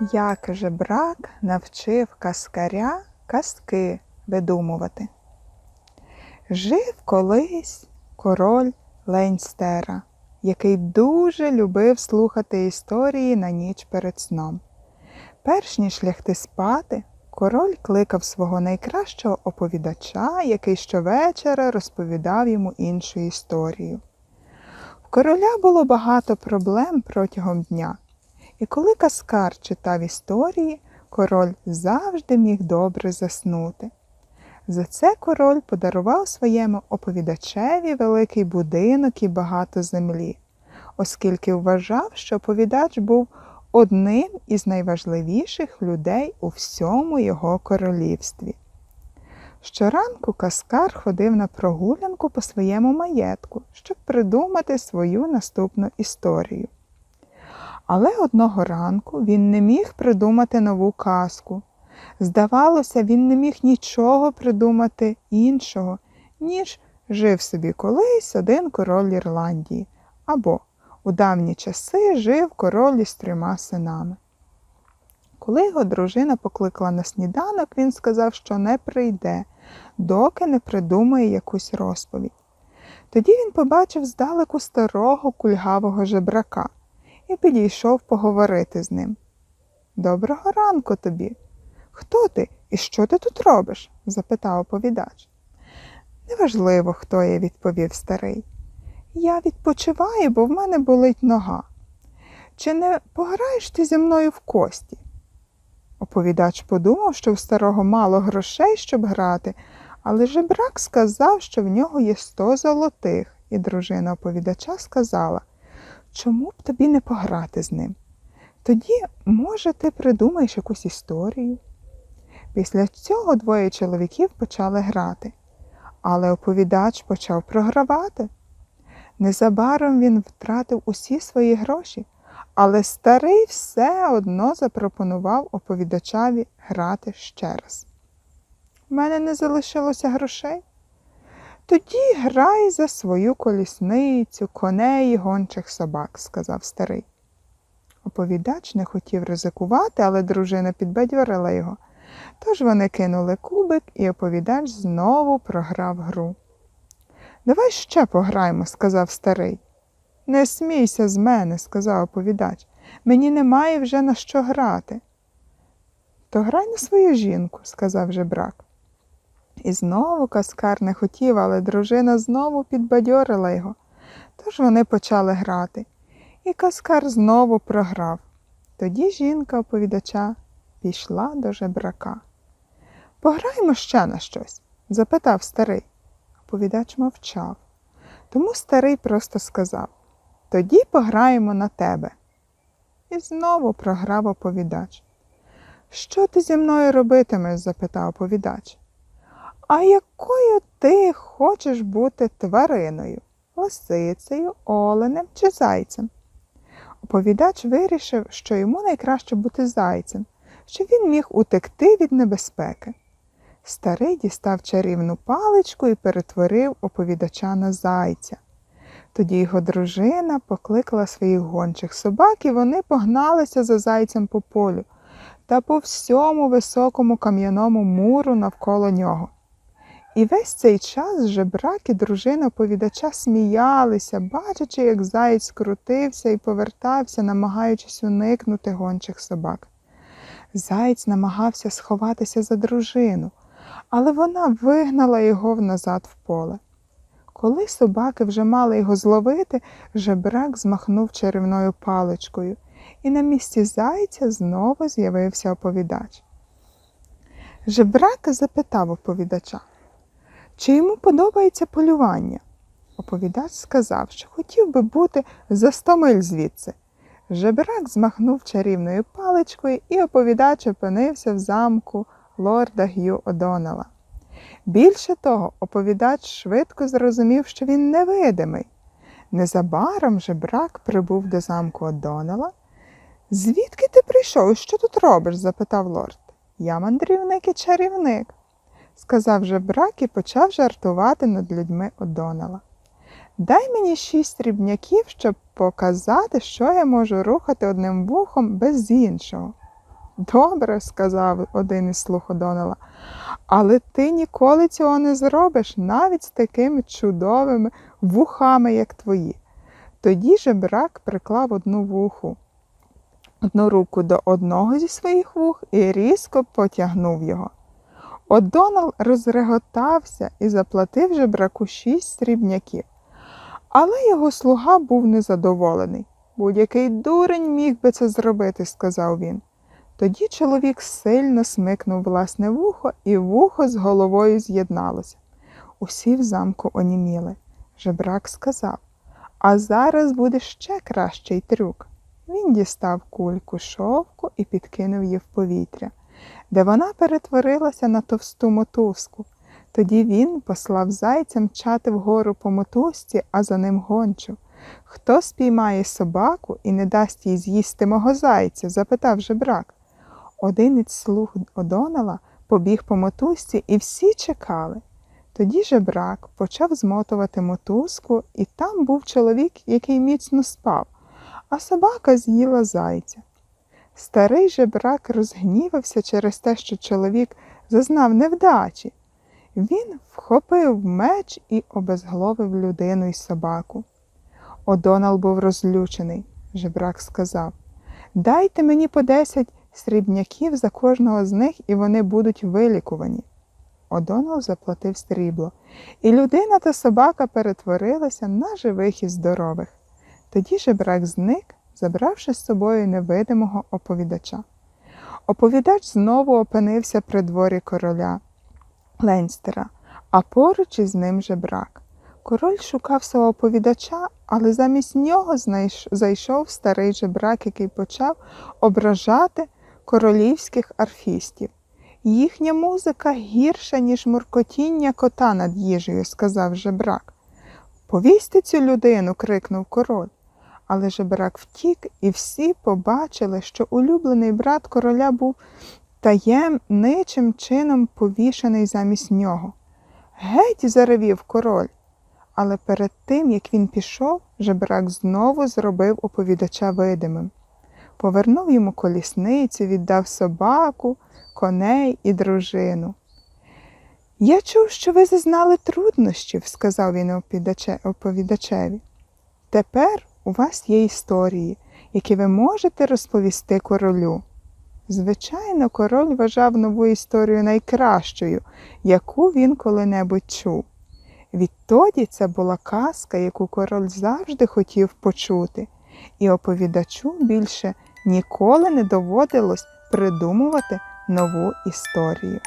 Як жебрак навчив каскаря казки видумувати. Жив колись король Ленстера, який дуже любив слухати історії на ніч перед сном. Перш ніж лягти спати, король кликав свого найкращого оповідача, який щовечора розповідав йому іншу історію. В короля було багато проблем протягом дня. І коли каскар читав історії, король завжди міг добре заснути. За це король подарував своєму оповідачеві великий будинок і багато землі, оскільки вважав, що оповідач був одним із найважливіших людей у всьому його королівстві. Щоранку каскар ходив на прогулянку по своєму маєтку, щоб придумати свою наступну історію. Але одного ранку він не міг придумати нову казку. Здавалося, він не міг нічого придумати іншого, ніж жив собі колись один король Ірландії, або у давні часи жив король із трьома синами. Коли його дружина покликала на сніданок, він сказав, що не прийде, доки не придумає якусь розповідь. Тоді він побачив здалеку старого кульгавого жебрака і підійшов поговорити з ним. Доброго ранку тобі. Хто ти і що ти тут робиш? запитав оповідач. Неважливо, хто я, відповів старий. Я відпочиваю, бо в мене болить нога. Чи не пограєш ти зі мною в кості? Оповідач подумав, що в старого мало грошей, щоб грати, але жебрак сказав, що в нього є сто золотих, і дружина оповідача сказала, чому б тобі не пограти з ним? Тоді, може, ти придумаєш якусь історію. Після цього двоє чоловіків почали грати, але оповідач почав програвати. Незабаром він втратив усі свої гроші, але старий все одно запропонував оповідачеві грати ще раз. У мене не залишилося грошей. Тоді грай за свою колісницю, коней і гончих собак, сказав старий. Оповідач не хотів ризикувати, але дружина підбадьорила його. Тож вони кинули кубик, і оповідач знову програв гру. Давай ще пограємо, сказав старий. Не смійся з мене, сказав оповідач. Мені немає вже на що грати. То грай на свою жінку, сказав жебрак. І знову каскар не хотів, але дружина знову підбадьорила його. Тож вони почали грати, і каскар знову програв. Тоді жінка оповідача пішла до жебрака. Пограємо ще на щось? запитав старий. Оповідач мовчав. Тому старий просто сказав Тоді пограємо на тебе. І знову програв оповідач. Що ти зі мною робитимеш? запитав оповідач. А якою ти хочеш бути твариною? Лисицею, оленем чи зайцем? Оповідач вирішив, що йому найкраще бути зайцем, щоб він міг утекти від небезпеки. Старий дістав чарівну паличку і перетворив оповідача на зайця. Тоді його дружина покликала своїх гончих собак, і вони погналися за зайцем по полю та по всьому високому кам'яному муру навколо нього. І весь цей час жебрак і дружина оповідача сміялися, бачачи, як заєць крутився і повертався, намагаючись уникнути гончих собак. Заєць намагався сховатися за дружину, але вона вигнала його назад в поле. Коли собаки вже мали його зловити, жебрак змахнув чарівною паличкою, і на місці зайця знову з'явився оповідач. Жебрак запитав оповідача, чи йому подобається полювання. Оповідач сказав, що хотів би бути за сто миль звідси. Жебрак змахнув чарівною паличкою, і оповідач опинився в замку лорда Г'ю Одонела. Більше того, оповідач швидко зрозумів, що він невидимий. Незабаром жебрак прибув до замку Одонела. Звідки ти прийшов що тут робиш? запитав лорд. Я мандрівник і чарівник, сказав жебрак і почав жартувати над людьми Одонела. Дай мені шість рібняків, щоб показати, що я можу рухати одним вухом без іншого. Добре, сказав один із слуг Одонала, але ти ніколи цього не зробиш, навіть з такими чудовими вухами, як твої. Тоді же брак приклав одну вуху, одну руку до одного зі своїх вух і різко потягнув його. Одонал розреготався і заплатив жебраку шість срібняків. Але його слуга був незадоволений. Будь-який дурень міг би це зробити, сказав він. Тоді чоловік сильно смикнув власне вухо, і вухо з головою з'єдналося. Усі в замку оніміли. Жебрак сказав А зараз буде ще кращий трюк. Він дістав кульку шовку і підкинув її в повітря, де вона перетворилася на товсту мотузку. Тоді він послав зайця мчати вгору по мотузці, а за ним гончу. Хто спіймає собаку і не дасть їй з'їсти мого зайця? запитав жебрак. Один із слуг Одонала побіг по мотузці, і всі чекали. Тоді жебрак почав змотувати мотузку, і там був чоловік, який міцно спав, а собака з'їла зайця. Старий жебрак розгнівався через те, що чоловік зазнав невдачі. Він вхопив меч і обезгловив людину і собаку. Одонал був розлючений. Жебрак сказав Дайте мені по десять срібняків за кожного з них, і вони будуть вилікувані. Одонал заплатив срібло, і людина та собака перетворилися на живих і здорових. Тоді жебрак зник, забравши з собою невидимого оповідача. Оповідач знову опинився при дворі короля Ленстера, а поруч із ним жебрак. Король шукав свого оповідача, але замість нього знайш- зайшов старий жебрак, який почав ображати королівських арфістів. Їхня музика гірша, ніж муркотіння кота над їжею, сказав жебрак. Повісьте цю людину, крикнув король. Але жебрак втік, і всі побачили, що улюблений брат короля був таємничим чином повішений замість нього. Геть заревів король. Але перед тим, як він пішов, жебрак знову зробив оповідача видимим. Повернув йому колісницю, віддав собаку, коней і дружину. Я чув, що ви зазнали труднощів, сказав він оповідачеві. Тепер у вас є історії, які ви можете розповісти королю. Звичайно, король вважав нову історію найкращою, яку він коли-небудь чув. Відтоді це була казка, яку король завжди хотів почути, і оповідачу більше ніколи не доводилось придумувати нову історію.